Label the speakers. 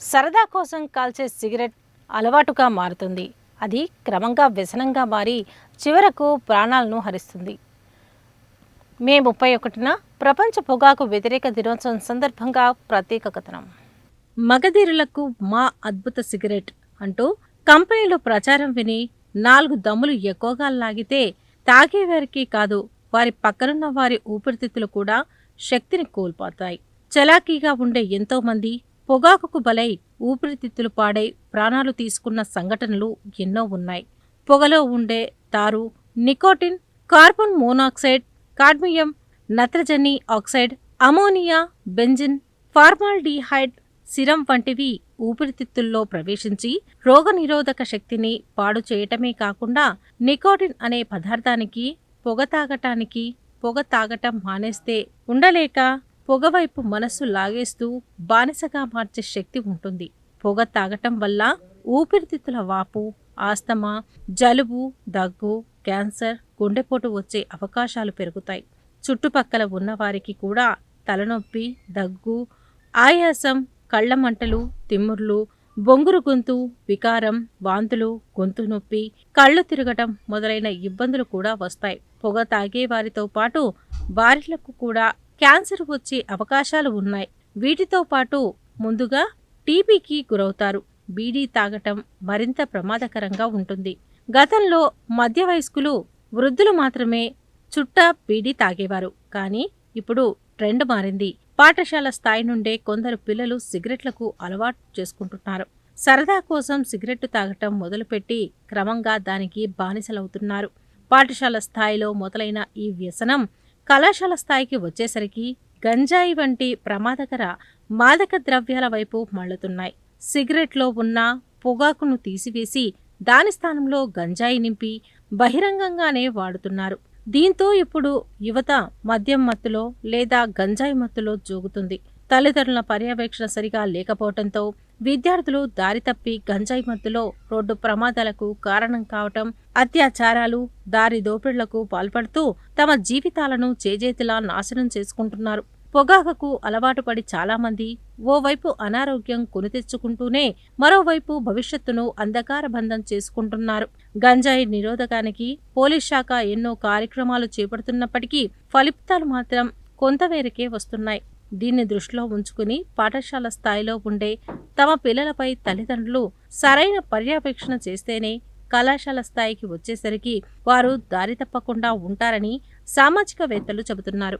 Speaker 1: సరదా కోసం కాల్చే సిగరెట్ అలవాటుగా మారుతుంది. అది క్రమంగా వ్యసనంగా మారి చివరకు ప్రాణాలను హరిస్తుంది. మే ముప్పై ఒకటిన ప్రపంచ పొగాకు వ్యతిరేక దినోత్సవం సందర్భంగా ప్రత్యేక కథనం. మగధీరులకు మా అద్భుత సిగరెట్ అంటూ కంపెనీలో ప్రచారం విని నాలుగు దమ్ములు ఎక్కువగా లాగితే తాగేవారికి కాదు వారి పక్కనున్న వారి ఊపిరితిత్తులు కూడా శక్తిని కోల్పోతాయి. చలాకీగా ఉండే ఎంతోమంది పొగాకుకు బలై ఊపిరితిత్తులు పాడై ప్రాణాలు తీసుకున్న సంఘటనలు ఎన్నో ఉన్నాయి. పొగలో ఉండే తారు నికోటిన్ కార్బన్ మోనాక్సైడ్ కాడ్మియం నత్రజని ఆక్సైడ్ అమోనియా బెంజిన్ ఫార్మాల్డిహైడ్ సిరం వంటివి ఊపిరితిత్తుల్లో ప్రవేశించి రోగనిరోధక శక్తిని పాడు చేయటమే కాకుండా నికోటిన్ అనే పదార్థానికి పొగ తాగటానికి పొగ తాగటం మానేస్తే ఉండలేక పొగవైపు మనస్సు లాగేస్తూ బానిసగా మార్చే శక్తి ఉంటుంది. పొగ తాగటం వల్ల ఊపిరితిత్తుల వాపు ఆస్తమా జలుబు దగ్గు క్యాన్సర్ గుండెపోటు వచ్చే అవకాశాలు పెరుగుతాయి. చుట్టుపక్కల ఉన్నవారికి కూడా తలనొప్పి దగ్గు ఆయాసం కళ్ళ మంటలు తిమ్ముర్లు బొంగురు గొంతు వికారం వాంతులు గొంతు నొప్పి కళ్ళు తిరగటం మొదలైన ఇబ్బందులు కూడా వస్తాయి. పొగ తాగే వారితో పాటు వారిలకు కూడా క్యాన్సర్ వచ్చే అవకాశాలు ఉన్నాయి. వీటితో పాటు ముందుగా టీబీకి గురవుతారు. బీడీ తాగటం మరింత ప్రమాదకరంగా ఉంటుంది. గతంలో మధ్య వయస్కులు వృద్ధులు మాత్రమే చుట్ట బీడీ తాగేవారు. కానీ ఇప్పుడు ట్రెండ్ మారింది. పాఠశాల స్థాయి నుండే కొందరు పిల్లలు సిగరెట్లకు అలవాటు చేసుకుంటున్నారు. సరదా కోసం సిగరెట్టు తాగటం మొదలుపెట్టి క్రమంగా దానికి బానిసలవుతున్నారు. పాఠశాల స్థాయిలో మొదలైన ఈ వ్యసనం కళాశాల స్థాయికి వచ్చేసరికి గంజాయి వంటి ప్రమాదకర మాదక ద్రవ్యాల వైపు మళ్ళుతున్నాయి సిగరెట్లో ఉన్న పొగాకును తీసివేసి దాని స్థానంలో గంజాయి నింపి బహిరంగంగానే వాడుతున్నారు. దీంతో ఇప్పుడు యువత మద్యం మత్తులో లేదా గంజాయి మత్తులో జోగుతుంది. తల్లిదండ్రుల పర్యవేక్షణ సరిగా లేకపోవడంతో విద్యార్థులు దారి తప్పి గంజాయి మత్తులో రోడ్డు ప్రమాదాలకు కారణం కావటం అత్యాచారాలు దారి దోపిడులకు పాల్పడుతూ తమ జీవితాలను చేజేతిలా నాశనం చేసుకుంటున్నారు. పొగాకకు అలవాటు పడి చాలామంది ఓవైపు అనారోగ్యం కొని తెచ్చుకుంటూనే మరోవైపు భవిష్యత్తును అంధకారబంధం చేసుకుంటున్నారు. గంజాయి నిరోధకానికి పోలీస్ శాఖ ఎన్నో కార్యక్రమాలు చేపడుతున్నప్పటికీ ఫలితాలు మాత్రం కొంతమేరకే వస్తున్నాయి. దీన్ని దృష్టిలో ఉంచుకుని పాఠశాల స్థాయిలో ఉండే తమ పిల్లలపై తల్లిదండ్రులు సరైన పర్యవేక్షణ చేస్తేనే కళాశాల స్థాయికి వచ్చేసరికి వారు దారి తప్పకుండా ఉంటారని సామాజికవేత్తలు చెబుతున్నారు.